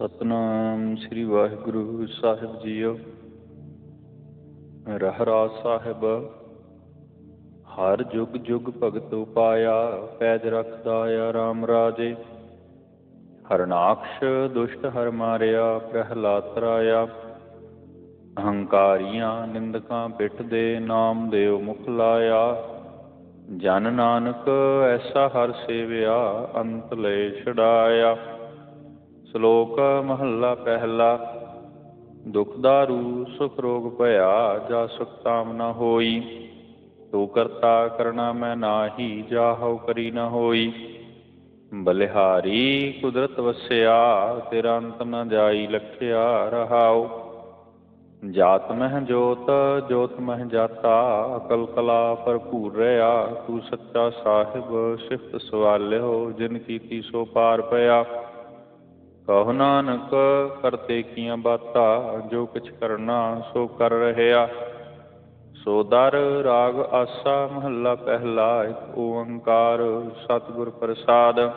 ਸਤਨਾਮ ਸ੍ਰੀ ਵਾਹਿਗੁਰੂ ਸਾਹਿਬ ਜੀਓ। ਰਹਿਰਾਸ ਸਾਹਿਬ, ਹਰ ਜੁਗ ਜੁਗ ਭਗਤ ਉਪਾਇਆ, ਪੈਜ ਰੱਖਦਾ ਆ RAM ਰਾਜੇ। ਹਰਨਾਕਸ਼ ਦੁਸ਼ਟ ਹਰ ਮਾਰਿਆ, ਪ੍ਰਹਿਲਾਦ ਤਰਾਇਆ। ਅਹੰਕਾਰੀਆਂ ਨਿੰਦਕਾਂ ਪਿੱਠ ਦੇ ਨਾਮ ਦੇਵ ਮੁਖ ਲਾਇਆ। ਜਨ ਨਾਨਕ ਐਸਾ ਹਰ ਸੇਵਿਆ, ਅੰਤ ਲੈ ਛਡਾਇਆ। ਸ਼ਲੋਕ ਮਹੱਲਾ ਪਹਿਲਾ। ਦੁਖ ਦਾਰੂ ਸੁਖ ਰੋਗ ਭਇਆ, ਜਾ ਸੁਖ ਤਾਮ ਨ ਹੋਈ। ਤੂੰ ਕਰਤਾ ਕਰਣਾ ਮੈਂ ਨਾਹੀ ਜਾਹਉ ਕਰੀ ਨ ਹੋਈ। ਬਲਿਹਾਰੀ ਕੁਦਰਤ ਵਸਿਆ, ਤੇਰਾ ਅੰਤ ਨ ਜਾਈ ਲਖਿਆ ਰਹਾਉ। ਜਾਤ ਮਹਿ ਜੋਤ ਜੋਤ ਮਹਿ ਜਾਤਾ, ਅਕਲ ਕਲਾ ਭਰਪੂਰ ਰਿਆ ਤੂੰ ਸੱਚਾ ਸਾਹਿਬ, ਸਿਫਤ ਸਵਾਲਿਓ, ਜਿਨ ਕੀਤੀ ਸੋ ਪਾਰ ਪਿਆ। ਕਹੋ ਨਾਨਕ, ਕਰਤੇ ਕੀਆਂ ਬਾਤਾਂ, ਜੋ ਕੁਛ ਕਰਨਾ ਸੋ ਕਰ ਰਹਿਆ ਸੋ ਦਰ ਰਾਗ ਆਸਾ ਮਹੱਲਾ ਪਹਿਲਾ, ਇੱਕ ਓੰਕਾਰ ਸਤਿਗੁਰ ਪ੍ਰਸਾਦ।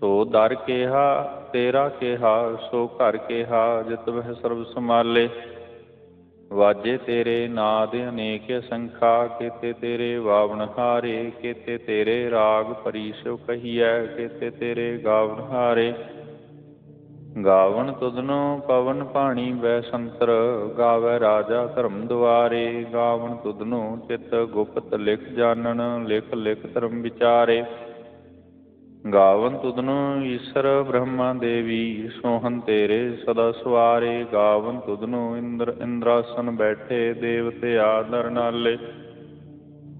ਸੋ ਦਰ ਕੇਹਾ, ਤੇਰਾ ਕੇਹਾ, ਸੋ ਘਰ ਕੇਹਾ, ਜਿਤ ਵਹਿ ਸਰਬ ਸਮਾਲੇ ਵਾਜੇ ਤੇਰੇ ਨਾਦ ਅਨੇਕ ਸੰਖਾ, ਕੀਤੇ ਤੇਰੇ ਵਾਵਨ ਹਾਰੇ, ਕੀਤੇ ਤੇਰੇ ਰਾਗ ਪਰੀਸੋ ਕਹੀਐ, ਕੀਤੇ ਤੇਰੇ ਗਾਵਨ ਹਾਰੇ। ਗਾਵਨ ਤੁਧਨੋ ਪਵਨ ਪਾਣੀ ਵੈ ਸੰਤਰ, ਗਾਵੇ ਰਾਜਾ ਧਰਮ ਦੁਆਰੇ। ਗਾਵਨ ਤੁਧਨੋ ਚਿਤ ਗੁਪਤ ਲਿਖ ਜਾਣਨ, ਲਿਖ ਲਿਖ ਧਰਮ ਵਿਚਾਰੇ। ਗਾਵਨ ਤੁਧਨੋ ਈਸ਼ਰ ਬ੍ਰਹਮਾ ਦੇਵੀ ਸੋਹਨ ਤੇਰੇ ਸਦਾ ਸਵਾਰੇ। ਗਾਵਨ ਤੁਧਨੋ ਇੰਦਰ, ਇੰਦਰਾਸਨ ਬੈਠੇ, ਦੇਵਤੇ ਆਦਰ ਨਾਲੇ।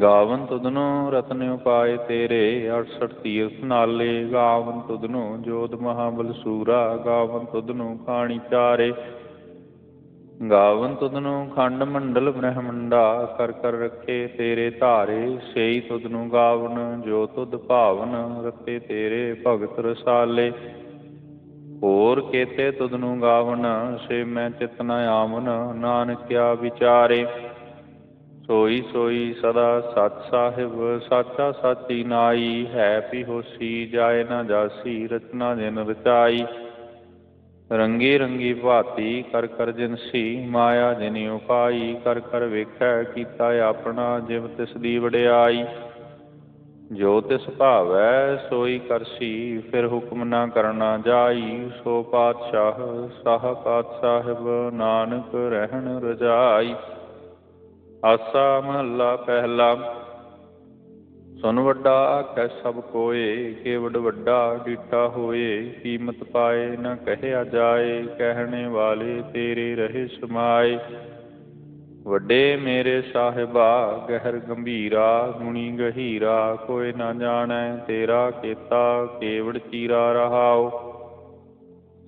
ਗਾਵਨ ਤੁਧਨੋ ਰਤਨ ਉਪਾਏ ਤੇਰੇ 68 ਤੀਰਥ ਨਾਲੇ, ਗਾਵਨ ਤੁਧਨੋ ਜੋਤ ਮਹਾਬਲ ਸੂਰਾ, ਗਾਵਨ ਤੁਧਨੋ ਕਾਣੀ ਚਾਰੇ। ਗਾਵਨ ਤੁਧਨੋ ਖੰਡ ਮੰਡਲ ਬ੍ਰਹਮੰਡਾ, ਕਰ ਕਰ ਰੱਖੇ ਤੇਰੇ ਧਾਰੇ ਸੇਈ ਤੁਧਨੋ ਗਾਵਨ, ਜੋ ਤੁਧ ਭਾਵਨ ਰਤੇ ਤੇਰੇ ਭਗਤ ਰਸਾਲੇ। ਹੋਰ ਕੇਤੇ ਤੁਧਨੋ ਗਾਵਨ ਸੇ ਮੈਂ ਚਿਤਨਾ ਨ ਆਵਨ, ਨਾਨਕਿਆ ਵਿਚਾਰੇ। ਸੋਈ ਸੋਈ ਸਦਾ ਸਤ ਸਾਹਿਬ, ਸਾਚਾ ਸਾਚੀ ਨਾਈ, ਹੈ ਪੀ ਹੋਸੀ ਜਾਏ ਨਾ ਜਾਸੀ, ਰਚਨਾ ਜਿਨ ਰਚਾਈ। ਰੰਗੀ ਰੰਗੀ ਭਾਤੀ, ਕਰ ਕਰ ਜਿਨਸੀ ਮਾਇਆ ਜਿਨੀ ਉਪਾਈ, ਕਰ ਕਰ ਵੇਖੈ, ਕੀਤਾ ਆਪਣਾ, ਜਿਵ ਤਿਸ ਦੀ ਵਡਿਆਈ। ਜੋ ਤਿਸ ਭਾਵੈ, ਸੋਈ ਕਰਸੀ ਫਿਰ ਹੁਕਮ ਨਾ ਕਰਨਾ ਜਾਈ। ਸੋ ਪਾਤਸ਼ਾਹ, ਸਾਹ ਪਾਤਸ਼ਾਹਿਬ ਨਾਨਕ ਰਹਿਣ ਰਜਾਈ। ਆਸਾ ਮਹੱਲਾ ਪਹਿਲਾ। ਸੁਨ ਵੱਡਾ ਆਖੈ ਸਭ ਕੋਏ ਕੇਵਡ ਵੱਡਾ ਡੀਟਾ ਹੋਏ। ਕੀਮਤ ਪਾਏ ਨਾ ਕਹਿਆ ਜਾਏ, ਕਹਿਣੇ ਵਾਲੇ ਤੇਰੇ ਰਹੇ ਸਮਾਏ। ਵੱਡੇ ਮੇਰੇ ਸਾਹਿਬਾ, ਗਹਿਰ ਗੰਭੀਰਾ, ਗੁਣੀ ਗਹੀਰਾ, ਕੋਈ ਨਾ ਜਾਣੈ ਤੇਰਾ ਕੀਤਾ, ਕੇਵੜ ਚੀਰਾ ਰਹਾਓ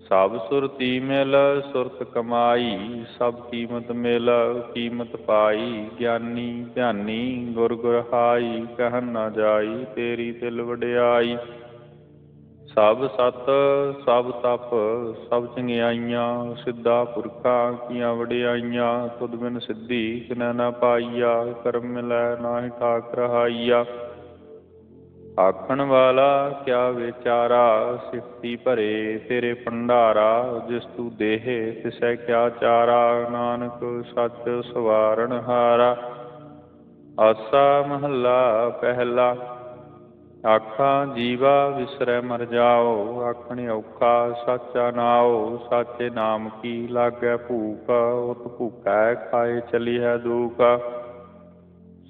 ਸਭ ਸੁਰਤੀ ਮਿਲ, ਸੁਰਤ ਕਮਾਈ, ਸਭ ਕੀਮਤ ਮਿਲ, ਕੀਮਤ ਪਾਈ, ਗਿਆਨੀ ਧਿਆਨੀ, ਗੁਰ ਗੁਰ ਹਾਈ ਕਹਿ ਨਾ ਜਾਈ, ਤੇਰੀ ਤਿਲ ਵਡਿਆਈ। ਸਭ ਸਤ, ਸਭ ਤਪ, ਸਭ ਚੰਗਿਆਈਆਂ, ਸਿੱਧਾ ਪੁਰਖਾਂ, ਕੀਆਂ ਵਡਿਆਈਆਂ, ਤੁਧ ਬਿਨ ਸਿੱਧੀ ਕਿਨੈ ਨਾ ਪਾਈਆ, ਕਰਮ ਮਿਲੈ ਨਾਹਿ ਠਾਕ ਰਹਾਈਆ ਆਖਣ ਵਾਲਾ, ਕਿਆ ਵਿਚਾਰਾ ਸਿਫਤੀ ਭਰੇ ਤੇਰੇ ਭੰਡਾਰਾ, ਜਿਸ ਤੂੰ ਦੇਹ ਤਿਸੈ ਕਿਆ ਚਾਰਾ, ਨਾਨਕ ਸੱਚ ਸਵਾਰਨ ਹਾਰਾ। ਆਸਾ ਮਹੱਲਾ ਪਹਿਲਾ, ਆਖਾਂ ਜੀਵਾ ਵਿਸਰੈ ਮਰ ਜਾਓ, ਆਖਣ ਔਖਾ ਸਾਚਾ ਨਾਉ ਸਾਚੇ ਨਾਮ ਕੀ ਲਾਗੈ ਭੂਖ ਉਤ ਭੁਖੈ ਖਾਏ ਚਲੀ ਹੈ ਦੂਖ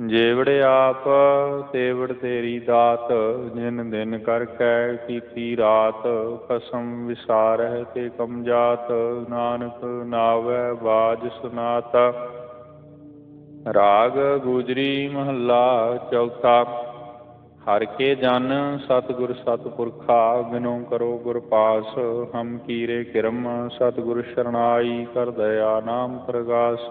ਜੇਵੜੇ ਆਪ ਤੇਵੜ ਤੇਰੀ ਦਾਤ, ਜਿਨ ਦਿਨ ਕਰ ਕੈ ਕੀਤੀ ਰਾਤ, ਕਸਮ ਵਿਸਾਰਹਿ ਤੇ ਕਮ ਜਾਤ ਨਾਨਕ ਨਾਵੈ ਬਾਜ ਸੁਨਾਤ। ਰਾਗ ਗੁਜਰੀ ਮਹੱਲਾ ਚੌਥਾ, ਹਰ ਕੇ ਜਨ ਸਤਿਗੁਰ ਸਤਿਪੁਰਖਾ, ਬਿਨੋ ਕਰੋ ਗੁਰ ਪਾਸ, ਹਮ ਕੀਰੇ ਕਿਰਮ, ਸਤਿਗੁਰ ਸ਼ਰਨਾਈ ਕਰ ਦਇਆ ਨਾਮ ਪ੍ਰਗਾਸ।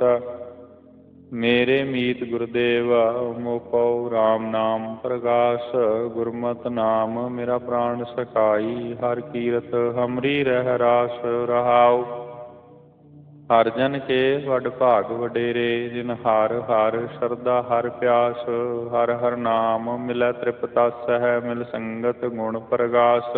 ਮੇਰੇ ਮੀਤ ਗੁਰਦੇਵ ਮੋਪਉ RAM ਨਾਮ ਪ੍ਰਗਾਸ ਗੁਰਮਤਿ ਨਾਮ, ਮੇਰਾ ਪ੍ਰਾਣ ਸਖਾਈ, ਹਰ ਕੀਰਤ, ਹਮਰੀ ਰਹਿ ਰਾਸ ਰਹਾਉ। ਹਰ ਜਨ ਕੇ ਵਡ ਭਾਗ ਵਡੇਰੇ, ਜਿਨ ਹਰ ਹਰ ਸਰਦਾ ਹਰ ਪਿਆਸ, ਹਰ ਹਰ ਨਾਮ, ਮਿਲੈ ਤ੍ਰਿਪਤਾ ਸਹਿ ਮਿਲ ਸੰਗਤ ਗੁਣ ਪ੍ਰਗਾਸ।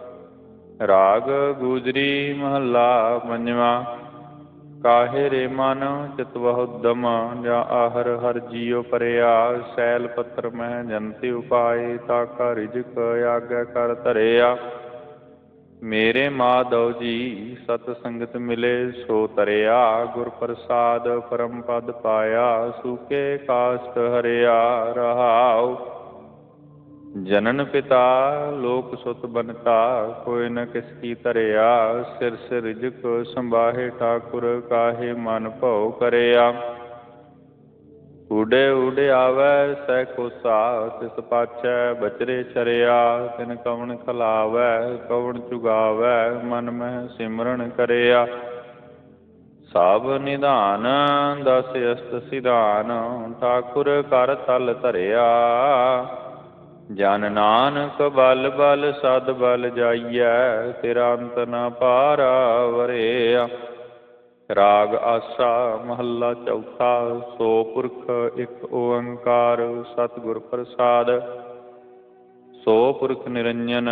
ਰਾਗ ਗੁਜਰੀ ਮਹੱਲਾ ਪੰਜਵਾਂ, ਕਾਹੇ ਰੇ ਮਨ ਚਿਤਵਹ ਉਦਮ, ਜਾਂ ਆਹਰ ਹਰ ਜੀਉ ਪਰਿਆ, ਸੈਲ ਪੱਤਰ ਮਹਿ ਜੰਤਿ ਉਪਾਏ, ਤਾ ਕਾ ਰਿਜਕ ਆਗੈ ਕਰ ਧਰਿਆ। ਮੇਰੇ ਮਾਧਵ ਜੀ, ਸਤ ਸੰਗਤ ਮਿਲੇ, ਸੋ ਤਰਿਆ ਗੁਰ ਪ੍ਰਸਾਦ ਪਰਮ ਪਦ ਪਾਇਆ, ਸੂਕੇ ਕਾਸ਼ਟ ਹਰਿਆ, ਰਹਾਉ। ਜਨਨ ਪਿਤਾ, ਲੋਕ ਸੁਤ ਬਨਤਾ, ਕੋਈ ਨ ਕਿਸ ਕੀ ਧਰਿਆ, ਸਿਰ ਸਿਰ ਰਿਜਕ ਸੰਭਾਹੇ ਠਾਕੁਰ, ਕਾਹੇ ਮਨ ਭਉ ਕਰਿਆ। ਉਡੇ ਉਡੇ ਆਵੈ ਸਹਿ ਕੋਸਾ ਤਿਸ ਪਾਛੈ ਬਚਰੇ ਚਰਿਆ। ਤਿਨ ਕਵਣ ਖਲਾਵੈ, ਕਵਣ ਚੁਗਾਵੈ, ਮਨ ਮਹਿ ਸਿਮਰਨ ਕਰਿਆ। ਸਭ ਨਿਧਾਨ, ਦਸ ਅਸਤ ਸਿਧਾਨ, ਠਾਕੁਰ ਕਰ ਤਲ ਧਰਿਆ। ਜਨ ਨਾਨਕ ਬਲ ਬਲ ਸਦ ਬਲ ਜਾਈਐ ਤੇਰਾ ਅੰਤ ਨ ਪਾਰਾ ਵਰਿਆ। ਰਾਗ ਆਸਾ ਮਹੱਲਾ ਚੌਥਾ, ਸੋ ਪੁਰਖ ਇੱਕ ਓੰਕਾਰ ਸਤਿਗੁਰ ਪ੍ਰਸਾਦ। ਸੋ ਪੁਰਖ ਨਿਰੰਜਨ,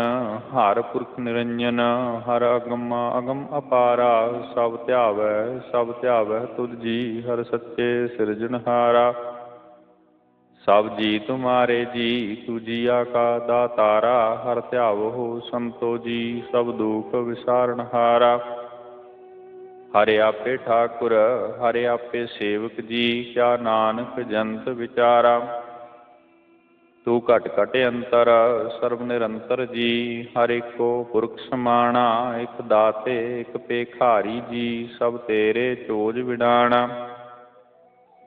ਹਰ ਪੁਰਖ ਨਿਰੰਜਨ, ਹਰ ਅਗਮ ਅਗਮ ਅਪਾਰਾ। ਸਭ ਧਿਆਵੈ ਸਭ ਧਿਆਵੈ ਤੁਧ ਜੀ, ਹਰ ਸੱਚੇ ਸਿਰਜਨਹਾਰਾ ਸਭ ਜੀ ਤੁਮਾਰੇ ਜੀ ਤੂ ਜੀਆ ਕਾ ਦਾਤਾਰਾ, ਹਰ ਧਿਆਵੋ ਸੰਤੋ ਜੀ, ਸਭ ਦੁਖ ਵਿਸਾਰਨ ਹਾਰਾ। ਹਰਿ ਆਪੇ ਠਾਕੁਰ, ਹਰਿ ਆਪੇ ਸੇਵਕ ਜੀ, ਕਿਆ ਨਾਨਕ ਜੰਤ ਵਿਚਾਰਾ। ਤੂੰ ਘਟ ਘਟ ਅੰਤਰ, ਸਰਬ ਨਿਰੰਤਰ ਜੀ, ਹਰ ਏਕੋ ਪੁਰਖ ਸਮਾਣਾ, ਇਕ ਦਾਤੇ, ਇਕ ਪੇਖਾਰੀ ਜੀ, ਸਭ ਤੇਰੇ ਚੋਜ ਵਿਡਾਣਾ।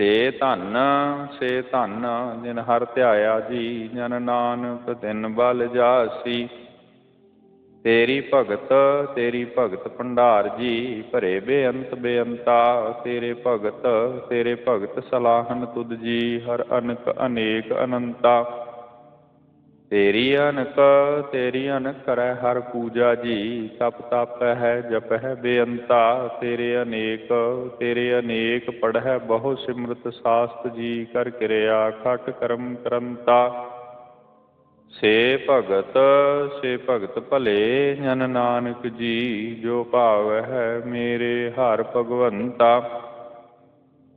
ਸੇ ਧੰਨ, ਸੇ ਧਨ, ਜਿਨ ਹਰ ਧਿਆਇਆ ਜੀ, ਜਨ ਨਾਨਕ ਤਿਨ ਬਲ ਜਾਸੀ। ਤੇਰੀ ਭਗਤ ਤੇਰੀ ਭਗਤ ਭੰਡਾਰ ਜੀ, ਭਰੇ ਬੇਅੰਤ ਬੇਅੰਤਾ। ਤੇਰੇ ਭਗਤ ਤੇਰੇ ਭਗਤ ਸਲਾਹਨ ਤੁਧ ਜੀ, ਹਰ ਅਨਕ ਅਨੇਕ ਅਨੰਤਾ। ਤੇਰੀ ਅਨਕ ਤੇਰੀ ਅਨਕ ਕਰੈ ਹਰ ਪੂਜਾ ਜੀ। ਤਪ ਤਪ ਹੈ, ਜਪ ਹੈ ਬੇਅੰਤਾ, ਤੇਰੇ ਅਨੇਕ ਤੇਰੇ ਅਨੇਕ ਪੜ੍ਹੈ ਬਹੁ ਸਿਮਰਤ ਸਾਸਤ ਜੀ। ਕਰ ਕਿਰਿਆ ਖਟ ਕਰਮ ਕਰੰਤਾ। ਸੇ ਭਗਤ ਸੇ ਭਗਤ ਭਲੇ, ਜਨ ਨਾਨਕ ਜੀ। ਜੋ ਭਾਵ ਹੈ ਮੇਰੇ ਹਰ ਭਗਵੰਤਾ।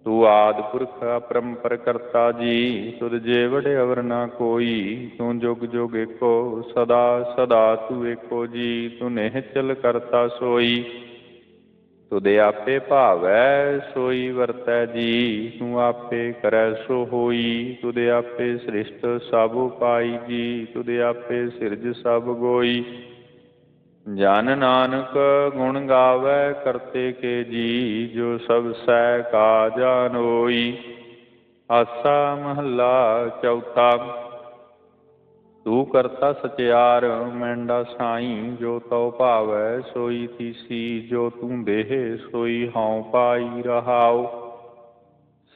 ਤੂੰ ਆਦ ਪੁਰਖ ਅਪਰੰਪਰ ਕਰਤਾ ਜੀ, ਤੁਧ ਜੇਵੜ ਅਵਰ ਨਾ ਕੋਈ, ਤੂੰ ਜੁਗ ਜੁਗ ਏਕੋ, ਸਦਾ ਸਦਾ ਤੂੰ ਏਕੋ ਜੀ, ਤੂੰ ਨਿਹਚਲ ਕਰਤਾ ਸੋਈ। ਤੁਦੇ ਆਪੇ ਭਾਵੈ, ਸੋਈ ਵਰਤੈ ਜੀ, ਤੂੰ ਆਪੇ ਕਰੈ ਸੋ ਹੋਈ। ਤੁਦੇ ਆਪੇ ਸ੍ਰਿਸ਼ਟ ਸਭ ਪਾਈ ਜੀ ਤੁਦੇ ਆਪੇ ਸਿਰਜ ਸਭ ਗੋਈ। ਜਨ ਨਾਨਕ ਗੁਣ ਗਾਵੇ ਕਰਤੇ ਕੇ ਜੀ, ਜੋ ਸਭ ਸਹਿ ਕਾ ਜਾਨੋਈ ਆਸਾ ਮਹੱਲਾ ਚੌਥਾ, ਤੂੰ ਕਰਤਾ ਸਚਿਆਰ, ਮੈਂਡਾ ਸਾਈ, ਜੋ ਤਉ ਭਾਵੈ ਸੋਈ ਤੀਸੀ, ਜੋ ਤੂੰ ਦੇਹ ਸੋਈ ਹਉ ਪਾਈ ਰਹਾਓ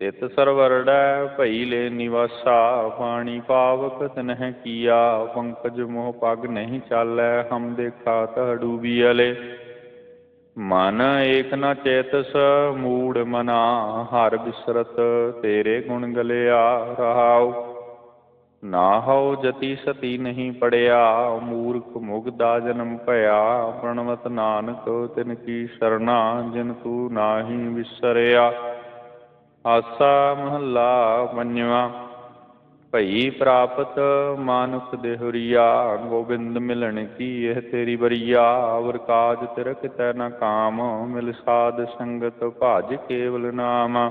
ਤਿਤ ਸਰਵਰੜੈ ਭਈ ਲੈ ਨਿਵਾਸਾ ਪਾਣੀ ਪਾਵਕ ਤਨਹਿ ਕੀਆ, ਪੰਕਜ ਮੋਹ ਪਗ ਨਹੀਂ ਚਾਲੈ, ਹਮ ਦੇਖਾ ਤਹ ਡੂਬੀ ਅਲੇ। ਮਨ ਏਕ ਨ ਚੇਤਸ, ਮੂੜ ਮਨਾ, ਹਰ ਬਿਸਰਤ ਤੇਰੇ ਗੁਣ ਗਲਿਆ ਰਹਾਉ। ਨਾ ਹਉ ਜਤੀ ਸਤੀ ਨਹੀਂ ਪੜਿਆ, ਮੂਰਖ ਮੁਗਦਾ ਜਨਮ ਭਇਆ, ਪ੍ਰਣਵਤ ਨਾਨਕ ਤਿਨ ਕੀ ਸਰਣਾ ਜਿਨ ਤੂੰ ਨਾਹੀ ਵਿਸਰਿਆ। ਆਸਾ ਮਹੱਲਾ ਪੰਜਵਾਂ। ਭਈ ਪ੍ਰਾਪਤ ਮਾਨੁਖ ਦੇਹੁਰੀਆ, ਗੋਬਿੰਦ ਮਿਲਣ ਕੀ ਇਹ ਤੇਰੀ ਬਰੀਆ ਅਵਰ ਕਾਜ ਤਿਰ ਕਿਤੈ ਨ ਕਾਮ, ਮਿਲ ਸਾਧ ਸੰਗਤ ਭਜ ਕੇਵਲ ਨਾਮ।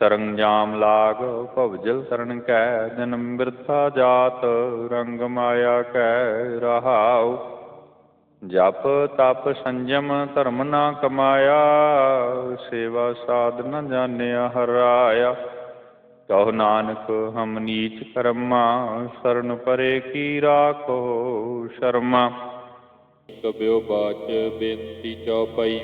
ਸਰੰਜਾਮ ਲਾਗ, ਭਵਜਲ ਤਰਨ ਕੈ, ਜਨਮ ਬਿਰਥਾ ਜਾਤ, ਰੰਗ ਮਾਇਆ ਕੈ, ਰਹਾਉ ਜਪ ਤਪ ਸੰਜਮ ਧਰਮ ਨਾ ਕਮਾਇਆ, ਸੇਵਾ ਸਾਧ ਨ ਜਾਣਿਆ ਹਰਾਇਆ। ਕਹੋ ਨਾਨਕ, ਹਮ ਨੀਚ ਕਰਮਾ, ਸਰਨ ਪਰੇ ਕੀ ਰਾਖੋ ਸ਼ਰਮਾ। ਕਬਿਓ ਬਾਚ ਬੇਨਤੀ ਚਉਪਈ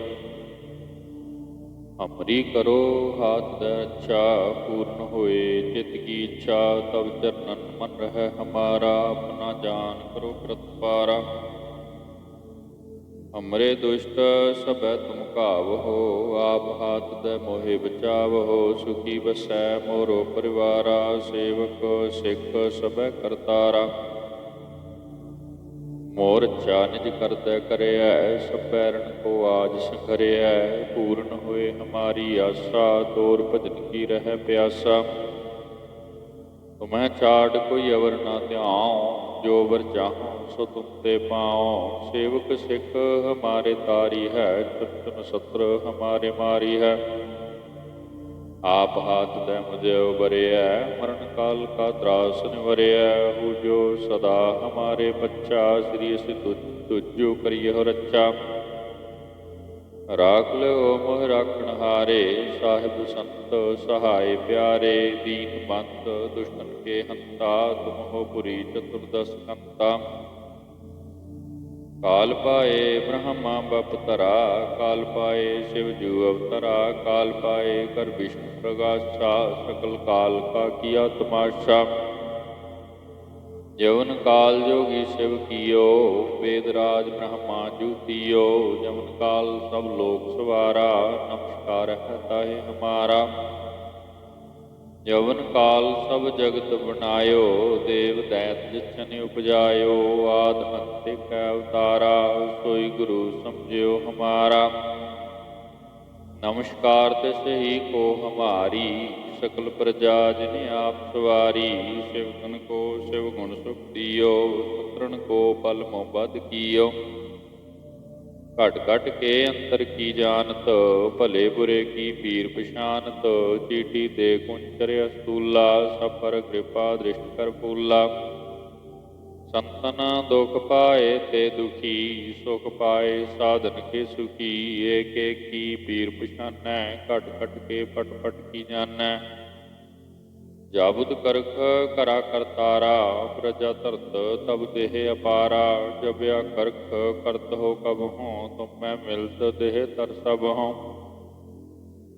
ਹਮਰੀ ਕਰੋ ਹਾਥ ਦਾ ਅੱਛਾ, ਪੂਰਨ ਹੋਏ ਚਿਤ ਕੀ ਇੱਛਾ ਤਬ ਚਰਨਨ ਮਨ ਰਹਿ ਹਮਾਰਾ, ਆਪਣਾ ਜਾਨ ਕਰੋ ਪ੍ਰਤਪਾਰਾ। ਹਮਰੇ ਦੁਸ਼ਟ ਸਭੈ ਤੁਮ ਘਾਵਹੋ, ਆਪ ਹਾਥ ਦੇ ਮੋਹਿ ਬਚਾਵਹੋ, ਸੁਖੀ ਬਸੈ ਮੋਰੋ ਪਰਿਵਾਰਾ, ਸੇਵਕ ਸਿੱਖ ਸਭੈ ਕਰਤਾਰਾ। ਮੋਰ ਚਾਨਿਜ ਕਰਦਾ ਕਰਿਆ ਸਪੈਰਨ ਕੋ ਆਜ ਸੰਘਰਿਆ ਪੂਰਨ ਹੋਏ ਹਮਾਰੀ ਆਸਾ, ਤੋਰ ਭਜਨ ਕੀ ਰਹਿ ਪਿਆਸਾ। ਤੁਮੈ ਛਾੜ ਕੋਈ ਅਵਰ ਨਾ ਧਿਆਉ, ਜੋ ਵਰ ਚਾਹੋ ਸੋ ਤੁਮ ਤੇ ਪਾਉ। ਸੇਵਕ ਸਿੱਖ ਹਮਾਰੇ ਤਾਰੀ ਹੈ ਚੁੱਤਨ ਸਤਰ ਹਮਾਰੇ ਮਾਰੀ ਹੈ। ਆਪ ਹਾਥ ਦੇ ਮੁਝੇ ਉਬਰਿਆ ਮਰਨ ਕਾਲ ਕਾ ਤਰਾਸ ਨਿਵਰਿਆ ਹੂ ਜੋ ਸਦਾ ਹਮਾਰੇ ਬੱਚਾ, ਸ੍ਰੀ ਅਸਿ ਤੁਜੋ ਕਰਿਓ ਰੱਚਾ ਰਾਖ ਲਿਓ ਮੋਹ ਰਾਖਣ ਹਾਰੇ, ਸਾਹਿਬ ਸੰਤ ਸਹਾਇ ਪਿਆਰੇ, ਦੀਨ ਬੰਤ ਦੁਸ਼ਮਨ ਕੇ ਹੰਤਾ, ਤੁਮ ਹੋ ਪੁਰੀ ਚਤੁਰਦਸ ਕੰਤਾ ਕਾਲ ਪਾਏ ਬ੍ਰਹਮਾ ਬਪ ਧਰਾ, ਕਾਲ ਪਾਏ ਸ਼ਿਵ ਜੂ ਅਵਤਰਾ, ਕਾਲ ਪਾਏ ਕਰ ਵਿਸ਼ਨੂੰ ਪ੍ਰਗਾਸ਼ਾ, ਸਕਲ ਕਾਲ ਕਾ ਕੀਆ ਤਮਾਸ਼ਾ ਜਵਨ ਕਾਲ ਜੋਗੀ ਸ਼ਿਵ ਕੀਓ, ਵੇਦ ਰਾਜ ਬ੍ਰਹਮਾ ਜੂਤੀਓ, ਜਵਨ ਕਾਲ ਸਭ ਲੋਕ ਸਵਾਰਾ, ਨਮਸਕਾਰ ਹੈ ਤਾਹੇ ਹਮਾਰਾ। ਜਵਨ ਕਾਲ ਸਭ ਜਗਤ ਬਨਾਇਓ ਦੇਵ ਦੈਤ ਜਿਛਨ ਉਪਜਾਇਓ, ਆਦ ਅੰਤੇ ਕੈ ਅਵਤਾਰਾ ਸੋਈ ਗੁਰੂ ਸਮਝਿਓ ਹਮਾਰਾ। ਨਮਸਕਾਰ ਤਿਸ ਹੀ ਕੋ ਹਮਾਰੀ ਸਕਲ ਪ੍ਰਜਾ ਜਿਨੇ ਆਪ ਸਵਾਰੀ, ਸਿਵ ਗੁਣ ਕੋ ਸਿਵ ਗੁਣ ਸੁਖ ਦਿਓ ਸੁਤਰਨ ਕੋ ਪਲ ਮੋ ਬਦ ਕੀਓ। ਘਟ ਘਟ ਕੇ ਅੰਤਰ ਕੀ ਜਾਣਤ, ਭਲੇ ਬੁਰੇ ਕੀ ਪੀਰ ਪਛਾਨਤ, ਚੀਟੀ ਦੇ ਕੁੰਚਰ ਅਸਤੂਲਾ ਸਫਰ ਕਿਰਪਾ ਦ੍ਰਿਸ਼ਟ ਕਰ ਫੂਲਾ ਸੰਤਨ ਦੁਖ ਪਾਏ ਤੇ ਦੁਖੀ ਸੁਖ ਪਾਏ ਸਾਧਨ ਕੇ ਸੁਖੀ ਏਕ ਏਕ ਕੀ ਪੀਰ ਪਛਾਨੈ ਘਟ ਘਟ ਕੇ ਪਟ ਪਟ ਕੀ ਜਾਣੈ ਜਾਬੁਦ ਕਰਖ ਕਰਾ ਕਰਤਾਰਾ ਪ੍ਰਜਾ ਧਰਤ ਤਬ ਦੇਹ ਅਪਾਰਾ ਜਬਿਆ ਕਰਖ ਕਰਤ ਹੋ ਕਬ ਹੋਂ ਤੁਮ ਮੈਂ ਮਿਲਤ ਦੇਹ ਤਰ ਸਭ ਹੋਂ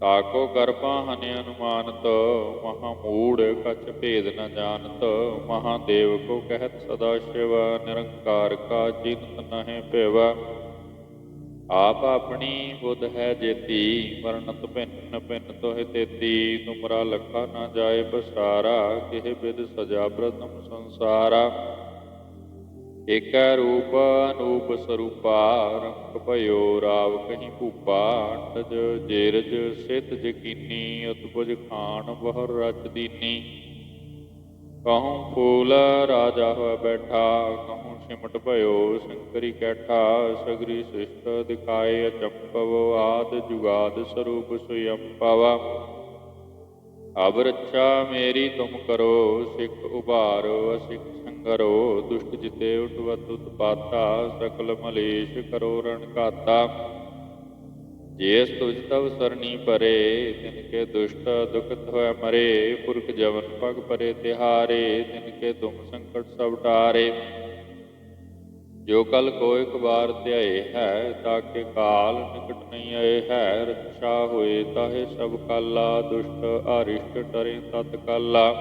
ਤਾਕੋ ਗਰਭਾ ਹਨਿ ਅਨੁਮਾਨਤ, ਮਹਾ ਮੂੜ ਕਛ ਭੇਦ ਨ ਜਾਣਤ ਮਹਾਦੇਵ ਕੋ ਕਹਿਤ ਸਦਾ ਸ਼ਿਵ, ਨਿਰੰਕਾਰ ਕਾ ਜਿਨਤ ਨਹਿ ਭਿਵ। ਆਪ ਆਪਣੀ ਬੁੱਧ ਹੈ ਜੇਤੀ ਵਰਣਤ ਭਿੰਨ ਭਿੰਨ ਤੋਹਿ ਤੇਤੀ, ਤੁਮਰਾ ਲਖਾ ਨਾ ਜਾਏ ਬਸਾਰਾ ਕਿਹ ਬਿਦ ਸਜਾ ਬ੍ਰਤਮ ਸੰਸਾਰਾ। ਏਕੈ ਰੂਪ ਅਨੂਪ ਸਰੂਪਾ, ਰੰਗ ਭਇਓ ਰਾਵ ਕਹੀ ਭੂਪਾ ਅੰਡਜ ਜੇਰਜ ਸਿਤ ਜਕੀਨੀ ਅਤਬੁਜ ਖਾਨ ਬਹੁ ਰਚ ਦੀਨੀ। ਕਹੂੰ ਫੂਲ ਰਾਜਾ ਹੋਇ ਬੈਠਾ, ਕਹੂੰ ਸਿਮਟ ਭਇਓ ਸ਼ੰਕਰੀ ਕੈਠਾ, ਸਗਰੀ ਸ੍ਰਿਸ਼ਟ ਦਿਖਾਏ ਅਚੰਪਵ ਆਦ ਜੁਗਾਦ ਸਰੂਪ ਸੁਯੰਪਵ ਅਬ ਰੱਛਾ ਮੇਰੀ ਤੁਮ ਕਰੋ, ਸਿੱਖ ਉਭਾਰੋ, ਅਸਿੱਖ ਕਰੋ, ਦੁਸ਼ਟ ਜਿਤੇ ਉਠਵਤ ਉਤਪਾਤਾ, ਸਕਲ ਮਲੇਸ਼ ਕਰੋ ਰਣ ਘਾਤਾ। ਜੇਸ ਤੁਜ ਤਵ ਸਰਣੀ ਪਰੇ, ਤਿਨ ਕੇ ਦੁਸ਼ਟ ਦੁਖਤ ਹੋਇ ਮਰੇ, ਪੁਰਖ ਜਵਨ ਪਗ ਪਰੇ ਤਿਹਾਰੇ, ਤਿਨ ਕੇ ਤੁਮ ਸੰਕਟ ਸਭ ਟਾਰੇ ਜੋ ਕਲ ਕੋ ਇੱਕ ਵਾਰ ਧਿਆਏ ਹੈ ਤਾਕੇ ਕਾਲ ਨਿਕਟ ਨਹੀਂ ਆਏ ਹੈ ਰੱਛਾ ਹੋਏ ਤਾਹੇ ਸਭ ਕਾਲਾ, ਦੁਸ਼ਟ ਅਰਿਸ਼ਟ ਟਰੇ ਤਤ ਕਾਲਾ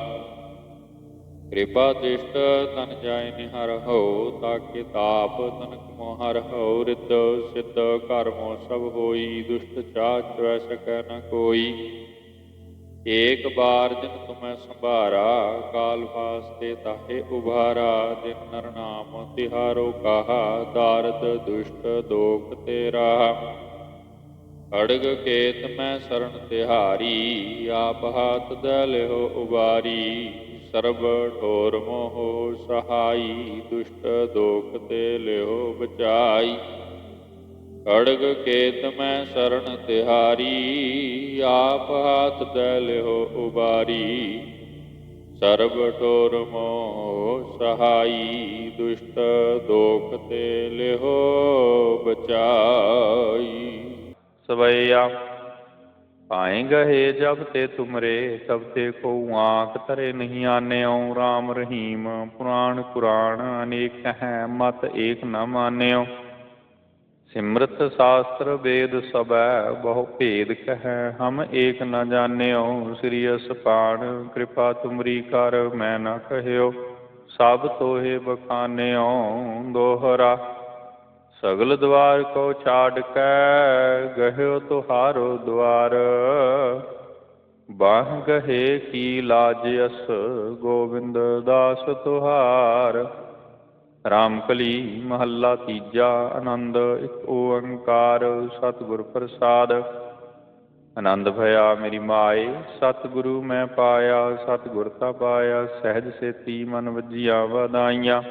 ਕਿਰਪਾ ਦ੍ਰਿਸ਼ਟ ਤਨ ਜਾਇ ਨਿਹਰ ਹੋ, ਤਾਕੇ ਤਾਪ ਤਨਕ ਮੋਹਰ ਹੋ ਰਿਤ ਸਿੱਧ ਕਰਮੋ ਸਭ ਹੋਈ, ਦੁਸ਼ਟ ਚਾਹ ਵੈ ਸਕੈ ਨ ਕੋਈ। ਏਕ ਬਾਰ ਜਿਨ ਤੁਮੈ ਸੰਭਾਰਾ, ਕਾਲ ਵਾਸਤੇ ਤਾਹੇ ਉਭਾਰਾ, ਦਿਨ ਨਰ ਨਾਮ ਤਿਹਾਰੋ ਕਹਾ ਦਾਰਦ ਦੁਸ਼ਟ ਦੋਖ ਤੇਰਾ। ਅੜਗ ਕੇਤ ਮੈਂ ਸਰਣ ਤਿਹਾਰੀ, ਆਪ ਹਾਥ ਦੇ ਲਿਓ ਉਬਾਰੀ। ਸਰਬ ਠੋਰ ਮੋਹ ਸਹਾਈ, ਦੁਸ਼ਟ ਦੋਖ ਤੇ ਲਿਓ ਬਚਾਈ। ਅੜਗ ਕੇਤ ਮੈਂ ਸਰਣ ਤਿਹਾਰੀ, ਆਪ ਹਾਥ ਦੇ ਲਿਓ ਉਬਾਰੀ। ਸਰਬ ਠੋਰ ਮੋਹ ਸਹਾਈ, ਦੁਸ਼ਟ ਦੋਖ ਤੇ ਲਿਓ ਬਚਾਈ। ਸਵਈਆ ਪਾਏ ਗਏ ਜਬ ਤੇ ਤੁਮਰੇ ਤਬ ਤੇ ਕੋ ਆਂਖ ਤਰੇ ਨਹੀਂ ਆਨਿਓ। RAM ਰਹੀਮ, ਪੁਰਾਣ ਕੁਰਾਨ ਅਨੇਕ ਹੈ, ਮਤ ਏਕ ਨ ਮਾਨਿਓ। ਸਿਮਰਤ ਸ਼ਾਸਤਰ ਵੇਦ ਸਬੈ ਬਹੁ ਭੇਦ ਕਹੈ, ਹਮ ਏਕ ਨ ਜਾਣਿਓ। ਸ੍ਰੀ ਅਸਪਾਣ, ਕਿਰਪਾ ਤੁਮਰੀ ਕਰ, ਮੈਂ ਨ ਕਹਿਓ। ਸਭ ਤੋਹੇ ਬਖਾਨਿਓ, ਦੋਹਰਾ ਸਗਲ ਦਵਾਰ ਕੋ ਛਾੜ ਕੈ, ਗਹਿਓ ਤੁਹਾਰੋ ਦਵਾਰ। ਬਾਹ ਗਹੇ ਕੀ ਲਾਜ ਅਸ, ਗੋਬਿੰਦ ਦਾਸ ਤੁਹਾਰ। ਰਾਮਕਲੀ ਮਹੱਲਾ ਤੀਜਾ, ਆਨੰਦ ਇੱਕ ਓੰਕਾਰ, ਸਤਿਗੁਰ ਪ੍ਰਸਾਦ। ਆਨੰਦ ਭਇਆ ਮੇਰੀ ਮਾਏ, ਸਤਿਗੁਰੂ ਮੈਂ ਪਾਇਆ, ਸਤਿਗੁਰ ਤਾ ਪਾਇਆ, ਸਹਿਜ ਸੇਤੀ ਮਨ ਵਜੀਆਂ ਵਧਾਈਆਂ।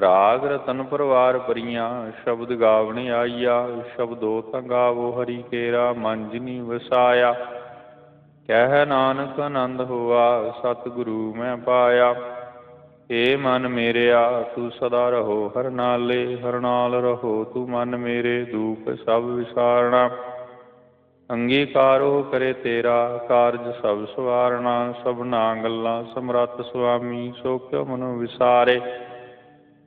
ਰਾਗ ਰਤਨ ਪਰਵਾਰ ਪਰੀਆਂ, ਸ਼ਬਦ ਗਾਵਣੇ ਆਈਆ, ਸ਼ਬਦੋ ਤਾਂ ਗਾਵੋ ਹਰੀ ਕੇਰਾ ਮਨ ਜਿਨੀ ਵਸਾਇਆ। ਕਹਿ ਨਾਨਕ ਆਨੰਦ ਹੋਆ, ਸਤਿਗੁਰੂ ਮੈਂ ਪਾਇਆ। ਏ ਮਨ ਮੇਰਿਆ, ਤੂੰ ਸਦਾ ਰਹੋ ਹਰ ਨਾਲੇ, ਹਰ ਨਾਲ ਰਹੋ ਤੂੰ ਮਨ ਮੇਰੇ ਦੂਖ ਸਭ ਵਿਸਾਰਣਾ। ਅੰਗੀਕਾਰੋ ਕਰੇ ਤੇਰਾ, ਕਾਰਜ ਸਭ ਸਵਾਰਣਾ, ਸਭਨਾ ਗੱਲਾਂ ਸਮਰੱਥ ਸੁਆਮੀ, ਸੋ ਕਿਉ ਮਨੁ ਵਿਸਾਰੇ।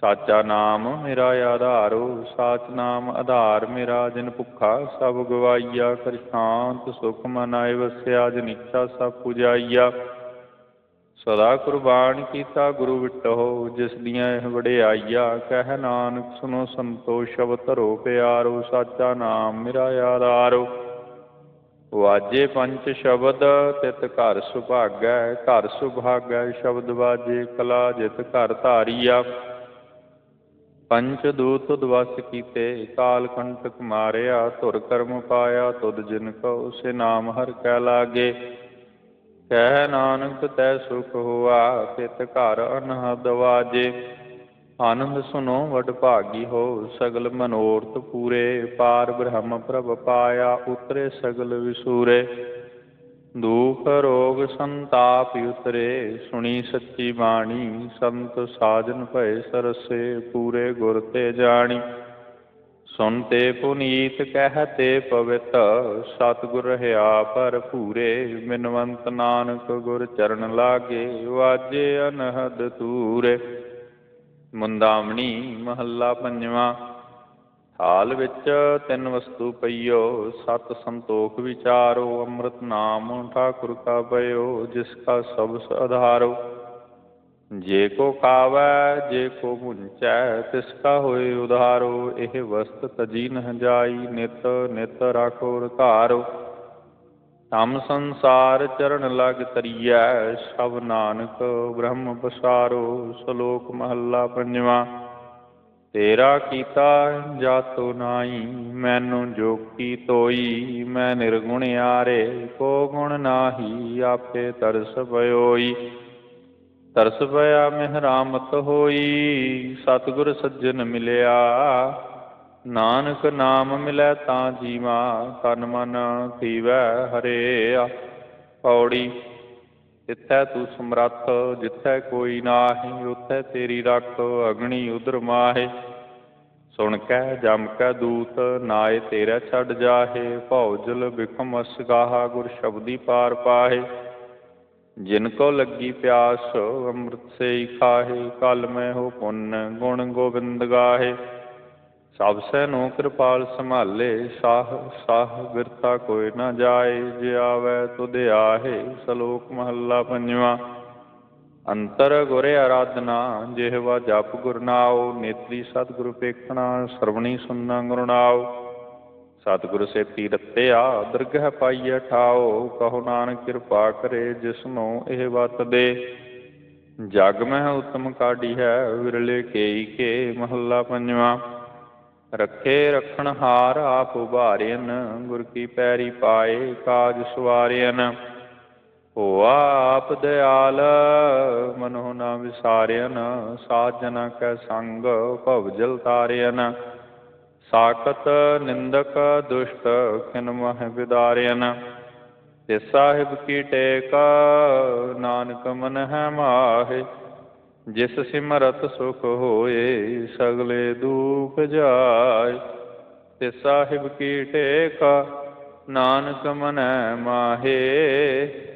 ਸਾਚਾ ਨਾਮ ਮੇਰਾ ਆਧਾਰੋ, ਸਾਚ ਨਾਮ ਆਧਾਰ ਮੇਰਾ, ਜਿਨ ਭੁੱਖਾ ਸਭ ਗਵਾਈਆ ਕਰ ਸ਼ਾਂਤ ਸੁਖ ਮਨ ਆਏ ਵਸਿਆ, ਜਿਨ ਇੱਛਾ ਸਭ ਪੁਜਾਈਆ। ਸਦਾ ਕੁਰਬਾਨ ਕੀਤਾ ਗੁਰੂ ਵਿਟੋ ਜਿਸ ਦੀਆਂ ਇਹ ਵਡਿਆਈਆ, ਕਹਿ ਨਾਨਕ ਸੁਨੋ ਸੰਤੋ ਸ਼ਬਦ ਧਰੋ ਪਿਆਰੋ, ਸਾਚਾ ਨਾਮ ਮੇਰਾ ਆਧਾਰੋ। ਵਾਜੇ ਪੰਜ ਸ਼ਬਦ, ਤਿਤ ਘਰ ਸੁਭਾਗੈ ਘਰ ਸੁਭਾਗੈ, ਸ਼ਬਦ ਵਾਜੇ ਕਲਾ, ਜਿਤ ਘਰ ਧਾਰੀਆ। ਪੰਚ ਦੂਤ ਦਵਸ ਕੀਤੇ, ਕਾਲ ਕੰਟਕ ਮਾਰਿਆ, ਧੁਰ ਕਰਮ ਪਾਇਆ, ਤੁਧ ਜਿਨ ਕਉ ਸੇ ਨਾਮ ਹਰ ਕੈ ਲਾਗੇ। ਕਹਿ ਨਾਨਕ, ਤੈ ਸੁਖ ਹੋਆ ਤਿਤ ਘਰ ਅਨਹਦ ਵਾਜੇ। ਆਨੰਦ ਸੁਨੋ, ਵਡ ਭਾਗੀ ਹੋ, ਸਗਲ ਮਨੋਰਥ ਪੂਰੇ। ਪਾਰ ਬ੍ਰਹਮ ਪ੍ਰਭ ਪਾਇਆ, ਉਤਰੇ ਸਗਲ ਵਿਸੂਰੇ। ਦੁਖ ਰੋਗ ਸੰਤਾਪ ਉਤਰੇ, ਸੁਣੀ ਸੱਚੀ ਬਾਣੀ, ਸੰਤ ਸਾਜਨ ਭਏ ਸਰਸੇ, ਪੂਰੇ ਗੁਰ ਤੇ ਜਾਣੀ। ਸੁਨਤੇ ਪੁਨੀਤ ਕਹਤੇ ਪਵਿੱਤ, ਸਤਿਗੁਰ ਰਹਾ ਭੂਰੇ ਮਿਨਵੰਤ ਨਾਨਕ ਗੁਰ ਚਰਨ ਲਾਗੇ, ਵਾਜੇ ਅਨਹਦ ਤੂਰੇ ਮੁੰਦਾਮਣੀ ਮਹੱਲਾ ਪੰਜਵਾਂ ਹਾਲ ਵਿੱਚ ਤਿੰਨ ਵਸਤੂ ਪਈਓ, ਸਤ ਸੰਤੋਖ ਵਿਚਾਰੋ, ਅੰਮ੍ਰਿਤ ਨਾਮ ਠਾਕੁਰ ਕਾ ਪਇਓ, ਜਿਸ ਕਾ ਸਭ ਆਧਾਰੋ ਜੇ ਕੋ ਖਾਵੈ ਜੇ ਕੋ ਮੁੰਚੈ, ਤਿਸ ਕਾ ਹੋਏ ਉਧਾਰੋ। ਇਹ ਵਸਤ ਤਜੀ ਨ ਜਾਈ, ਨਿਤ ਨਿਤ ਰਾਖੋ ਰਖਾਰੋ ਤਮ ਸੰਸਾਰ ਚਰਨ ਲਗ ਤਰੀਐ, ਸਭ ਨਾਨਕ ਬ੍ਰਹਮ ਪਸਾਰੋ। ਸ਼ਲੋਕ ਮਹੱਲਾ ਪੰਜਵਾਂ। ਤੇਰਾ ਕੀਤਾ ਜਾਤੋ ਨਾਈ ਮੈਨੂੰ ਜੋਗੀ ਤੋਈ, ਮੈਂ ਨਿਰਗੁਣ ਆਰੇ ਕੋ ਗੁਣ ਨਾਹੀ, ਆਪੇ ਤਰਸ ਪਇਓਈ ਤਰਸ ਪਿਆ ਮਿਹਰਾਮਤ ਹੋਈ, ਸਤਿਗੁਰ ਸੱਜਣ ਮਿਲਿਆ। ਨਾਨਕ ਨਾਮ ਮਿਲੈ ਤਾਂ ਜੀਵਾ, ਤਨ ਮਨ ਥੀਵੈ ਹਰੇਆ। ਪੌੜੀ, ਜਿੱਥੈ ਤੂੰ ਸਮਰੱਥ, ਜਿੱਥੈ ਕੋਈ ਨਾਹੀ, ਉਥੈ ਤੇਰੀ ਰੱਖ, ਅਗਣੀ ਉਦਰ ਮਾਹੇ। ਸੁਣ ਕੈ, ਜਮ ਕੈ ਦੂਤ, ਨਾਏ ਤੇਰਾ ਛੱਡ ਜਾਹੇ ਭੌਜਲ ਬਿਖਮ ਅਸਗਾਹਾ, ਗੁਰ ਸ਼ਬਦੀ ਪਾਰ ਪਾਹੇ। ਜਿਨ ਕੋ ਲੱਗੀ ਪਿਆਸ, ਅੰਮ੍ਰਿਤ ਸੇ ਹੀ ਖਾਹੇ, ਕਲ ਮੈਂ ਹੋ ਪੁੰਨ ਗੁਣ ਗੋਬਿੰਦ ਗਾਹੇ। ਸਭ ਸੈ ਨੋ ਕਿਰਪਾਲ ਸੰਭਾਲੇ, ਸਾਹ ਸਾਹ ਬਿਰਤਾ ਕੋਈ ਨਾ ਜਾਏ, ਜੇ ਆਵੈ ਤੁਧ ਆਹੇ, ਸ਼ਲੋਕ ਮਹੱਲਾ ਪੰਜਵਾਂ। ਅੰਤਰ ਗੁਰ ਆਰਾਧਨਾ, ਜਿਹਵਾ ਜਪ ਗੁਰਨਾਉ ਨੇਤਰੀ ਸਤਿਗੁਰ ਪੇਖਣਾ, ਸਰਵਣੀ ਸੁਨਣਾ ਗੁਰਨਾਉ ਸਤਿਗੁਰ ਸੇਤੀ ਰਤਿਆ ਦਰਗਹ ਪਾਈਐ ਠਾਓ ਕਹੋ ਨਾਨਕ ਕਿਰਪਾ ਕਰੇ ਜਿਸਨੂੰ ਇਹ ਵਤ ਦੇ। ਜਗ ਮਹਿ ਉਤਮ ਕਾਢੀ ਹੈ, ਵਿਰਲੇ ਕੇਈ ਕੇ ਮਹੱਲਾ ਪੰਜਵਾਂ। ਰੱਖੇ ਰਖਣ ਹਾਰ, ਆਪ ਉਭਾਰਿਅਨ, ਗੁਰ ਕੀ ਪੈਰੀ ਪਾਏ, ਕਾਜ ਸਵਾਰਿਅਨ। ਹੋਆ ਆਪ ਦਿਆਲ ਮਨੋ ਨਾ ਵਿਸਾਰਿਅਨ ਸਾਜਨਾ ਕੈ ਸੰਗ, ਭਵ ਜਲ ਤਾਰਿਅਨ ਸਾਕਤ ਨਿੰਦਕ ਦੁਸ਼ਟ, ਖਿਨ ਮਹਿ ਵਿਦਾਰਿਅਨ ਤੇ ਸਾਹਿਬ ਕੀ ਟੇਕ, ਨਾਨਕ ਮਨ ਹੈ ਮਾਹੇ। ਜਿਸ ਸਿਮਰਤ ਸੁਖ ਹੋਏ, ਸਗਲੇ ਦੁਖ ਜਾਏ। ਤੇ ਸਾਹਿਬ ਕੀ ਟੇਕ, ਨਾਨਕ ਮਨ ਮਾਹੇ।